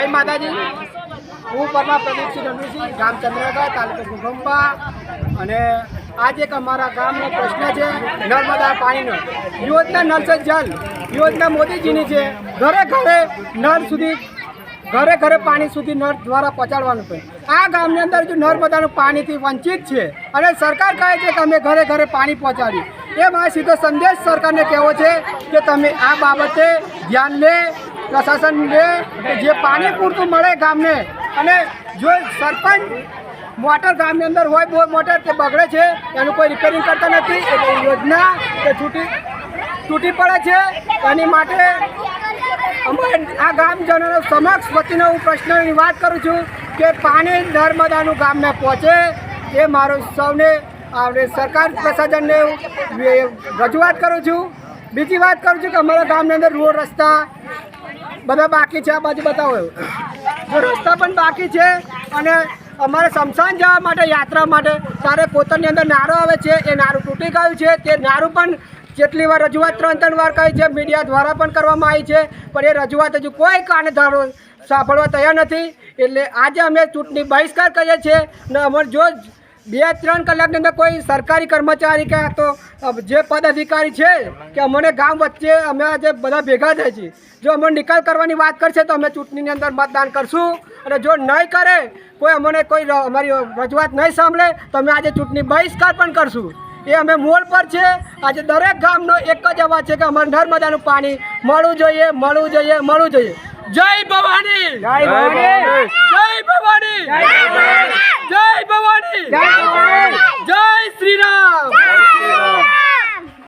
જય માતાજી. હું પરમા પ્રદીપસિંહ રણવીરસિંહ, ગામ ચંદ્રગઢ તાલુકો ઘુગંબા અને આજે એક અમારા ગામનો પ્રશ્ન છે, નર્મદા પાણીનો. યોજના નળ સે જલ. યોજના મોદીજીની છે, ઘરે ઘરે નળ સુધી, ઘરે ઘરે પાણી સુધી નળ દ્વારા પહોંચાડવાનું છે. આ ગામની અંદર જો નર્મદાનું પાણીથી વંચિત છે, અને સરકાર કહે છે કે અમે ઘરે ઘરે પાણી પહોંચાડ્યું એ મારો સીધો સંદેશ સરકારને કહેવો છે કે તમે આ બાબતે ધ્યાન લે પ્રશાસન લે જે પાણી પૂરતું મળે ગામને અને જો સરપંચ મોટર ગામની અંદર હોય, બહુ મોટર તે બગડે છે, એનું કોઈ રિપેરિંગ કરતા નથી, એટલે યોજના તે છૂટી, તૂટી પડે છે. એની માટે અમારે આ ગામજનોનો સમક્ષ વતીનો હું પ્રશ્નની વાત કરું છું કે પાણી નર્મદાનું ગામને પહોંચે એ મારો સૌને આપણે સરકાર પ્રશાસનને રજૂઆત કરું છું. બીજી વાત કરું છું કે અમારા ગામની અંદર રોડ રસ્તા બધા બાકી છે આ બાજુ બતાવો રસ્તા પણ બાકી છે અને અમારે શમશાન જવા માટે, યાત્રા માટે તારે પોતાની અંદર નારો આવે છે, એ નારું તૂટી ગયું છે, તે નારું પણ જેટલી વાર રજૂઆત ત્રણ ત્રણ વાર કહી છે, મીડિયા દ્વારા પણ કરવામાં આવી છે, પણ એ રજૂઆત હજુ કોઈ કાને સાંભળવા તૈયાર નથી. એટલે આજે અમે ચૂંટણી બહિષ્કાર કરીએ છીએ ને અમારે જો બે ત્રણ કલાકની અંદર કોઈ સરકારી કર્મચારી કે તો જે પદ અધિકારી છે કે અમને ગામ વચ્ચે અમે આજે બધા ભેગા થાય છીએ. જો અમને નિકાલ કરવાની વાત કરશે તો અમે ચૂંટણીની અંદર મતદાન કરશું. અને જો નહીં કરે કોઈ અમને કોઈ અમારી રજૂઆત નહીં સાંભળે તો અમે આજે ચૂંટણી બહિષ્કાર પણ કરશું. એ અમે મોડ પર છે. આજે દરેક ગામનો એક જ અવાજ છે કે અમારે નર્મદાનું પાણી મળવું જોઈએ મળવું જોઈએ મળવું જોઈએ. જય ભવાની! જય ભવાની! જય ભવાની!